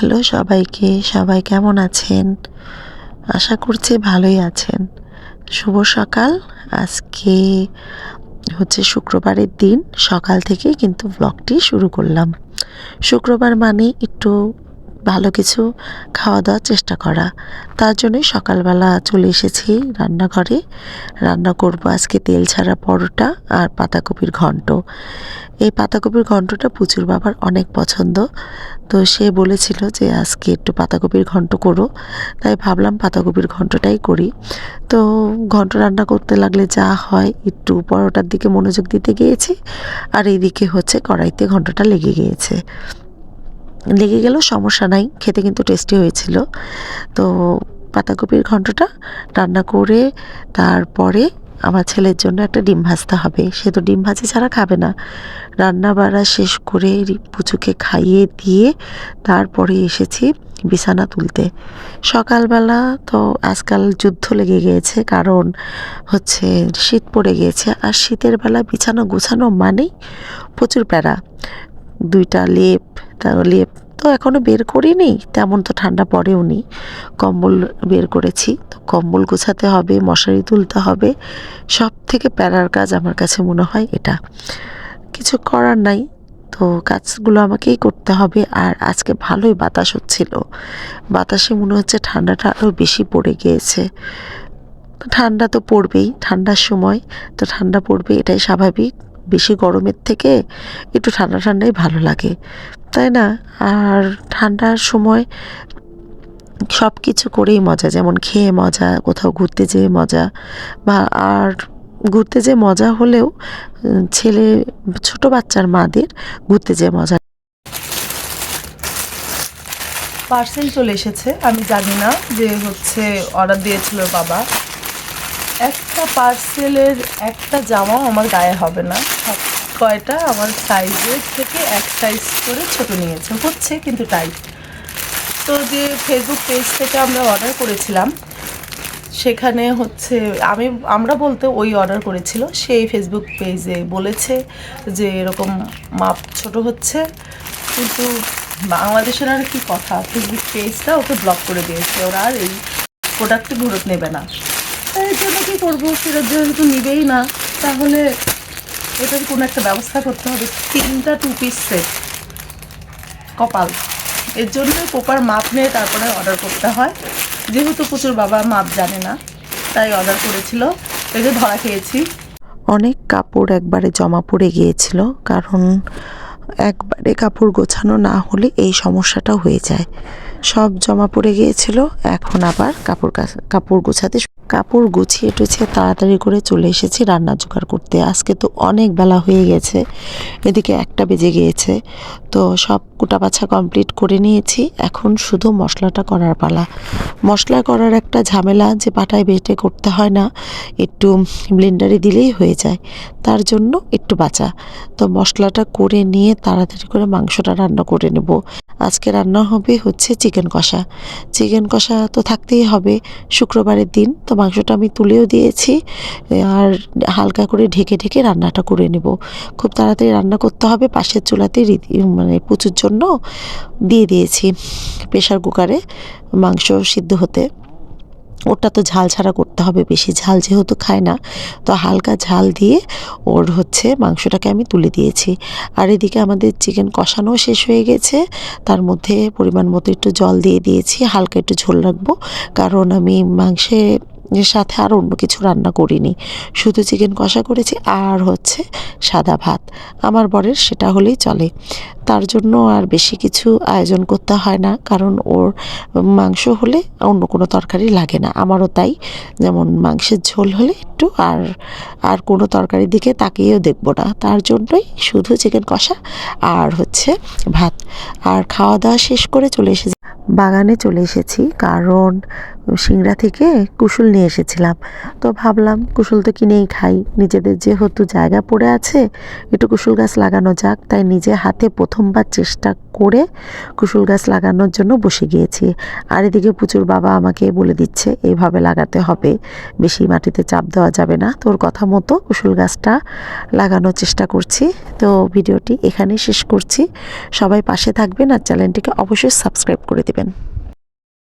Hello সবাইকে, সবাই কেমন আছেন? আশা করছি ভালোই আছেন। শুভ সকাল। আজকে হচ্ছে শুক্রবারের দিন। সকাল থেকে কিন্তু ব্লগটি শুরু করলাম। শুক্রবার মানে একটু ভালো কিছু খাওয়া দাওয়ার চেষ্টা করা। তার জন্যই সকালবেলা চলে এসেছি রান্নাঘরে। রান্না করব আজকে তেল ছাড়া পরোটা আর পাতাকপির ঘন্ট। এই পাতাকপির ঘন্টটা পুচুর বাবার অনেক পছন্দ। তো সে বলেছিল যে, আজকে একটু পাতাকপির ঘন্ট করো। তাই ভাবলাম পাতাকপির ঘন্টটাই করি। তো ঘন্ট রান্না করতে লাগলে যা হয়, একটু পরোটার দিকে মনোযোগ দিতে গিয়েছি আর এইদিকে হচ্ছে কড়াইতে ঘন্টটা লেগে গিয়েছে। লেগে গেলেও সমস্যা নাই। খেতে কিন্তু টেস্টি হয়েছিল। তো পাতাকপির ঘন্টটা রান্না করে তারপরে আমার ছেলের জন্য একটা ডিম ভাজতে হবে। সে তো ডিম ভাজি ছাড়া খাবে না। রান্না বাড়া শেষ করে পুচুকে খাইয়ে দিয়ে তারপরে এসেছি বিছানা তুলতে। সকালবেলা তো আজকাল যুদ্ধ লেগে গিয়েছে, কারণ হচ্ছে শীত পড়ে গিয়েছে। আর শীতের বেলা বিছানা গুছানো মানেই প্রচুর প্যারা। দুইটা লেপ, তার লেপ তো এখনও বের করিনি, তেমন তো ঠান্ডা পড়েও নি। কম্বল বের করেছি, তো কম্বল গোছাতে হবে, মশারি তুলতে হবে। সব থেকে প্যারার কাজ আমার কাছে মনে হয় এটা। কিছু করার নাই, তো কাজগুলো আমাকেই করতে হবে। আর আজকে ভালোই বাতাস হচ্ছিল। বাতাসে মনে হচ্ছে ঠান্ডাটা আরও বেশি পড়ে গিয়েছে। ঠান্ডা তো পড়বেই, ঠান্ডার সময়, তো ঠান্ডা পড়বে এটাই স্বাভাবিক। বেশি গরমের থেকে একটু ঠান্ডা ঠান্ডাই ভালো লাগে, তাই না? আর ঠান্ডার সময় সব কিছু করেই মজা, যেমন খেয়ে মজা, কোথাও ঘুরতে যেয়ে মজা বা আর ঘুরতে যেয়ে মজা হলেও ছেলে, ছোট বাচ্চার মাদের ঘুরতে যেয়ে মজা। পার্সেল চলে এসেছে, আমি জানি না যে হচ্ছে অর্ডার দিয়েছিল বাবা। একটা পার্সেলের একটা জামাও আমার গায়ে হবে না। সব কয়টা আমার সাইজের থেকে এক সাইজ করে ছোট নিয়েছে। হচ্ছে কিন্তু টাইট তো যে ফেসবুক পেজ থেকে আমরা অর্ডার করেছিলাম, সেখানে হচ্ছে আমি, আমরা বলতে ওই অর্ডার করেছিল। সেই ফেসবুক পেজে বলেছে যে এরকম মাপ ছোট হচ্ছে। কিন্তু বাংলাদেশের আর কি কথা? ফেসবুক পেজটা ওকে ব্লক করে দিয়েছে। ওরা আর এই প্রোডাক্টটি ফেরত নেবে না। এর জন্য কী করব? ফেরত যেহেতু নিবেই না। তাহলে এটার কোনো একটা ব্যবস্থা করতে হবে। তিনটা টু পিস সেট কপাল। এর জন্য পোপার মাপ নিয়ে তারপরে অর্ডার করতে হয়। যেহেতু প্রচুর বাবা মাপ জানে না, তাই অর্ডার করেছিল। এই ধরা খেয়েছি। অনেক কাপড় একবারে জমা পড়ে গিয়েছিল, কারণ একবারে কাপড় গোছানো না হলে এই সমস্যাটা হয়ে যায়। সব জমা পড়ে গিয়েছিল, এখন আবার কাপড় কাপড় গোছাতে কাপড় গুছিয়ে টুছিয়ে তাড়াতাড়ি করে চলে এসেছি রান্না জোগাড় করতে। আজকে তো অনেক বেলা হয়ে গেছে, এদিকে একটা বেজে গিয়েছে। তো সব কুটা বাছা কমপ্লিট করে নিয়েছি, এখন শুধু মশলাটা করার পালা। মশলা করার একটা ঝামেলা যে পাটায় বেটে করতে হয় না, একটু ব্লেন্ডারে দিলেই হয়ে যায়, তার জন্য একটু বাঁচা। তো মশলাটা করে নিয়ে তাড়াতাড়ি করে মাংসটা রান্না করে নেব। আজকে রান্না হবে হচ্ছে চিকেন কষা। চিকেন কষা তো থাকতেই হবে, শুক্রবারের দিন তো মাংসটা আমি তুলেও দিয়েছি, আর হালকা করে ঢেকে ঢেকে রান্নাটা করে নেব। খুব তাড়াতাড়ি রান্না করতে হবে, পাশের চুলাতে রীতি- মানে প্রচুর জন্য দিয়ে দিয়েছি প্রেশার কুকারে মাংস সিদ্ধ হতে। ওটা তো ঝাল ছাড়া করতে হবে, বেশি ঝাল যেহেতু খায় না, তো হালকা ঝাল দিয়ে ওর হচ্ছে মাংসটাকে আমি তুলে দিয়েছি। আর এদিকে আমাদের চিকেন কষানো শেষ হয়ে গেছে, তার মধ্যে পরিমাণ মতো একটু জল দিয়ে দিয়েছি, হালকা একটু ঝোল রাখব, কারণ আমি মাংসে এর সাথে আর অন্য কিছু রান্না করিনি। শুধু চিকেন কষা করেছি আর হচ্ছে সাদা ভাত। আমার বরের সেটা হলেই চলে। তার জন্য আর বেশি কিছু আয়োজন করতে হয় না, কারণ ওর মাংস হলে অন্য কোনো তরকারি লাগে না। আমারও তাই, যেমন মাংসের ঝোল হলে একটু আর আর কোনো তরকারির দিকে তাকিয়েও দেখব না। তার জন্যই শুধু চিকেন কষা আর হচ্ছে ভাত। আর খাওয়া দাওয়া শেষ করে চলে এসেছি বাগানে চলে এসেছি, কারণ সিংড়া থেকে কুশুল নিয়ে এসেছিলাম। তো ভাবলাম, কুশুল তো কিনেই খাই। নিজেদের যেহেতু জায়গা পড়ে আছে, একটু কুশুল গাছ লাগানো যাক। তাই নিজে হাতে প্রথমবার চেষ্টা করে কুসুল গাছ লাগানোর জন্য বসে গিয়েছি। আর এদিকে পুচুর বাবা আমাকে বলে দিচ্ছে এইভাবে লাগাতে হবে, বেশি মাটিতে চাপ দেওয়া যাবে না। তোর কথা মতো কুসুল গাছটা লাগানোর চেষ্টা করছি। তো ভিডিওটি এখানে শেষ করছি। সবাই পাশে থাকবেন আর চ্যানেলটিকে অবশ্যই সাবস্ক্রাইব করে দেবেন।